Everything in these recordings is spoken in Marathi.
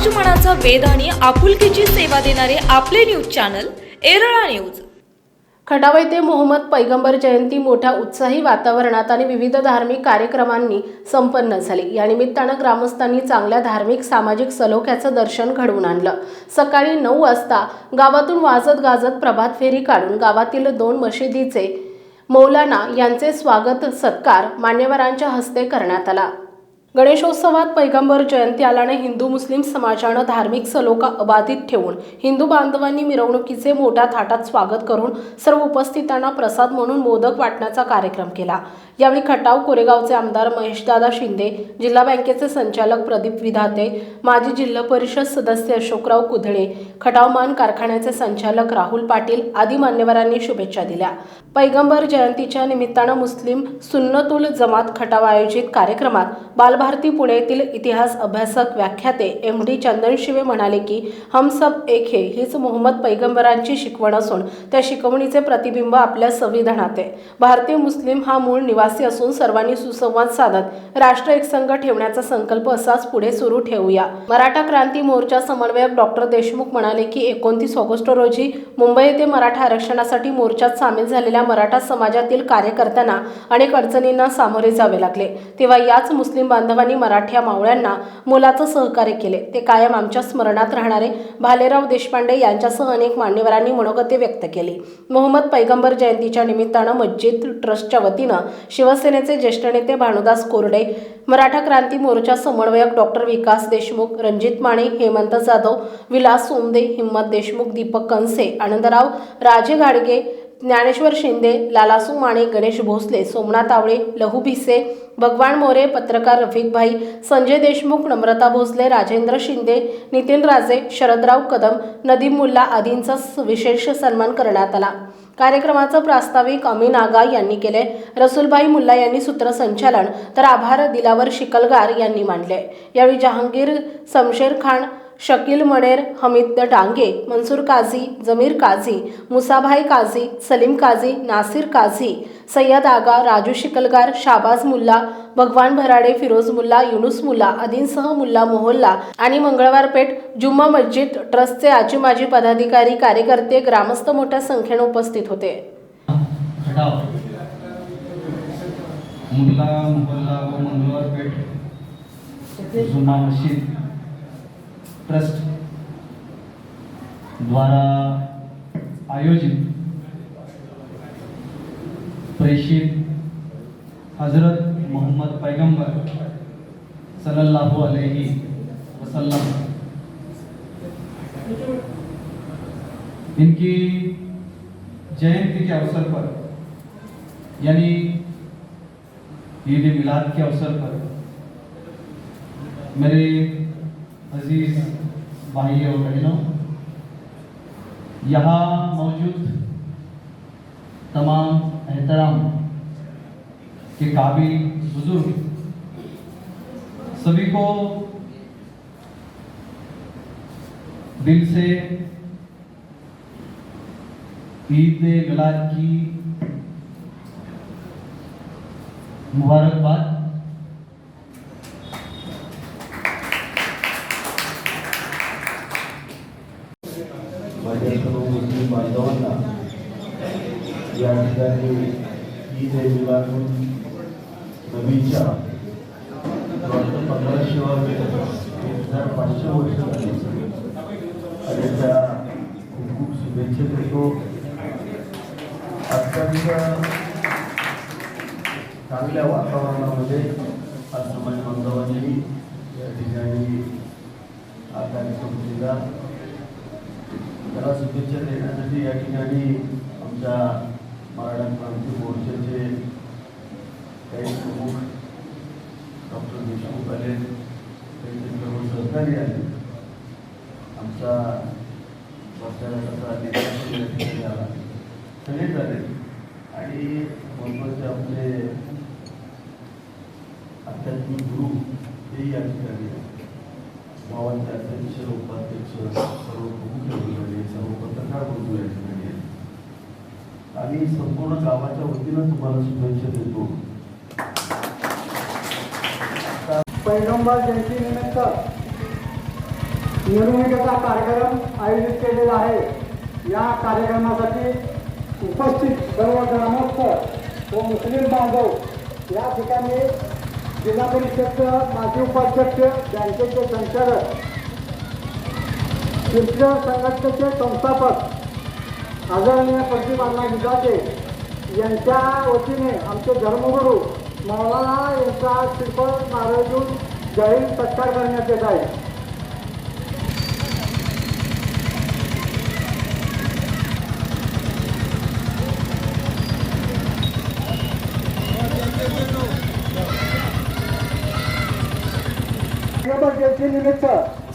समाजमनाचा वेध आणि आपुलकीची सेवा देणारे आपले न्यूज चॅनल एरळा न्यूज. खटाव येथे मोहम्मद पैगंबर जयंती मोठ्या उत्साही वातावरणात आणि विविध धार्मिक कार्यक्रमांनी संपन्न झाली. या निमित्तानं ग्रामस्थांनी चांगल्या धार्मिक सामाजिक सलोख्याचं दर्शन घडवून आणलं. सकाळी नऊ वाजता गावातून वाजत गाजत प्रभात फेरी काढून गावातील दोन मशिदीचे मौलाना यांचे स्वागत सत्कार मान्यवरांच्या हस्ते करण्यात आला. गणेशोत्सवात पैगंबर जयंती आल्याने हिंदू मुस्लिम समाजानं धार्मिक सलोखा अबाधित ठेवून हिंदू बांधवांनी मिरवणुकीचे मोठ्या थाटात स्वागत करून सर्व उपस्थितांना प्रसाद म्हणून मोदक वाटण्याचा कार्यक्रम केला. यावेळी खटाव कोरेगावचे आमदार महेशदादा शिंदे जिल्हा बँकेचे संचालक प्रदीप विधाते माजी जिल्हा परिषद सदस्य अशोकराव कुधळे खटाव मान कारखान्याचे संचालक राहुल पाटील आदी मान्यवरांनी शुभेच्छा दिल्या. पैगंबर जयंतीच्या निमित्तानं मुस्लिम सुन्नतुल जमात खटाव आयोजित कार्यक्रमात बालभारती पुणे येथील इतिहास अभ्यासक व्याख्याते एम डी चंदन शिवे म्हणाले की हम सब एक हे हीच मोहम्मद पैगंबरांची शिकवण असून त्या शिकवणीचे प्रतिबिंब आपल्या संविधानात आहे. भारतीय मुस्लिम हा मूळ निवास असून सर्वांनी सुसंवाद साधत राष्ट्र एकसंघ ठेवण्याचा संकल्प असाच पुढे सुरू ठेवूया. मराठा क्रांती मोर्चा समन्वयक डॉक्टर देशमुख म्हणाले की एकोणतीस ऑगस्ट रोजी मुंबई येथे मराठा आरक्षणासाठी मोर्चात सामील झालेल्या मराठा समाजातील कार्यकर्त्यांना अनेक अडचणींना सामोरे जावे लागले. तेव्हा याच मुस्लिम बांधवांनी मराठ्या मावळ्यांना मुलाचं सहकार्य केले. ते कायम आमच्या स्मरणात राहणारे भालेराव देशपांडे यांच्यासह अनेक मान्यवरांनी मनोगते व्यक्त केली. मोहम्मद पैगंबर जयंतीच्या निमित्तानं मस्जिद ट्रस्टच्या वतीनं शिवसेनेचे ज्येष्ठ नेते भानुदास कोरडे मराठा क्रांती मोर्चा समन्वयक डॉक्टर विकास देशमुख रणजित माने हेमंत जाधव विलास सोमदे हिम्मत देशमुख दीपक कंसे आनंदराव राजे घाडगे ज्ञानेश्वर शिंदे लालासू माने गणेश भोसले सोमनाथ आवळे लहू भिसे भगवान मोरे पत्रकार रफिकभाई संजय देशमुख नम्रता भोसले राजेंद्र शिंदे नितीन राजे शरदराव कदम नदीम मुल्ला आदींचा स- विशेष सन्मान करण्यात आला. कार्यक्रमाचं प्रास्ताविक अमीन आगा यांनी केले. रसुलभाई मुल्ला यांनी सूत्रसंचालन तर आभार दिलावर शिकलगार यांनी मांडले. यावेळी जहांगीर समशेर खान शकील मणेर हमीद डांगे मंसूर काझी जमीर काझी मुसाभाई काझी सलीम काझी नासिर काझी सय्यद आगा राजू शिकलगार शाबाज मुल्ला भगवान भराडे फिरोज मुल्ला युनुस मुल्ला आदींसह मुल्ला मोहल्ला आणि मंगळवार पेठ जुम्मा मस्जिद ट्रस्टचे आजी माजी पदाधिकारी कार्यकर्ते ग्रामस्थ मोठ्या संख्येने उपस्थित होते. मुल्ला मुल्ला व मंगळवार पेठ जुमा ट्रस्ट द्वारा आयोजित प्रेषित हज़रत मोहम्मद पैगंबर सल्लल्लाहु अलैहि वसल्लम। इनकी जयंती के अवसर पर, यानी ईद मिलाद के अवसर पर, मेरे अज़ीज़, भाई और बहनों, यहाँ मौजूद तमाम एहतराम के काबिल बुज़ुर्ग, सभी को दिल से ईद मिलाद की मुबारकबाद। नबीच्या वर्ष एक हजार पाचशे वर्ष झाली आणि त्या खूप खूप शुभेच्छा देतो अत्यंत चांगल्या वातावरणामध्ये आज समाज बांधवांनी या ठिकाणी हा कार्यक्रम केला त्याला शुभेच्छा देण्यासाठी या ठिकाणी आमच्या मराठा क्रांती मोर्चाचे काही प्रमुख देशमुख आले त्यांचे सर्व सहकारी आले आमचा वर्षाचा अधिकारी या ठिकाणी आला सगळेच आले आणि महत्त्वाचे आपले आध्यात्मिक गुरु हेही या ठिकाणी आले. अध्यक्ष उपाध्यक्ष सर्व प्रमुख मंडळी सर्व पत्रकार बंधू या ठिकाणी आहेत. आणि संपूर्ण गावाच्या वतीनं तुम्हाला शुभेच्छा देतो पैगंबर जयंतीनिमित्त मिरवणुकीचा कार्यक्रम आयोजित केलेला आहे. या कार्यक्रमासाठी उपस्थित सर्व ग्रामस्थ व मुस्लिम बांधव या ठिकाणी जिल्हा परिषद माजी उपाध्यक्ष बँकेचे संचालक शिक्षण संघटनेचे संस्थापक आदरणीय प्रतिभांना विजाते यांच्या वतीने आमचे धर्मगुरू मौलाना यांचा श्रीफळ नारळ देऊन जाहीर सत्कार करण्यात येत आहे.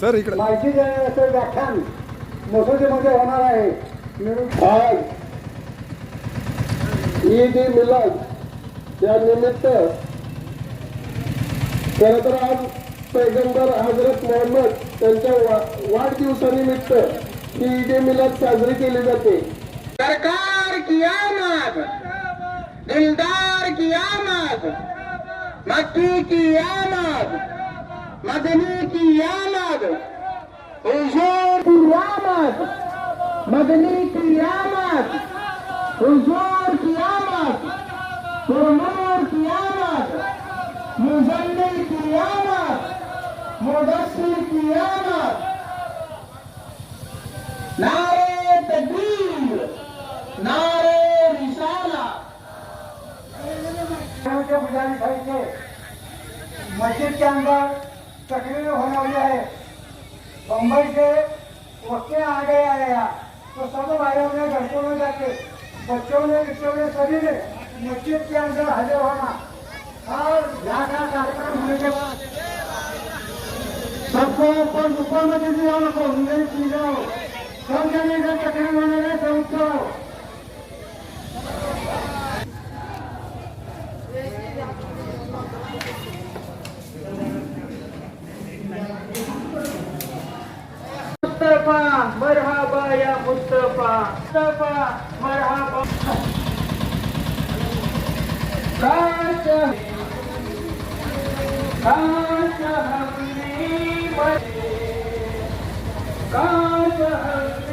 सर इकडे. माहिती देण्याचे व्याख्यान मसुदीमध्ये होणार आहे. आज ईद मिलाद या निमित्त खरं तर आज पैगंबर हजरत मोहम्मद त्यांच्या वाढदिवसानिमित्त ही ईद ए मिलाद साजरी केली जाते. सरकार की आमद दिलदार की आमद मक्की की आमद मदनी की आमद हुजूर की आमद मदनी की आमद हुजूर हुजूर की आमद मुजल्लिल mudassir आमद Nare की nare नारे तकबीर नारे रिसाला। मस्जिद के अंदर तकरीर होने वाली है बम्बई से वक्ते आ गए हैं यहाँ तो सब भाइयों ने घरों में जाके बच्चों ने रिक्शों ने सभी ने मस्जिद के अंदर हाजिर होना और यहाँ कार्यक्रम होने के बाद सबको ऊपर ऊपर में दीजिए पी जाओ सब जने होने में सब या मुस्तफा मुस्तफा मरहबा. काश काश हमने मर काश हमने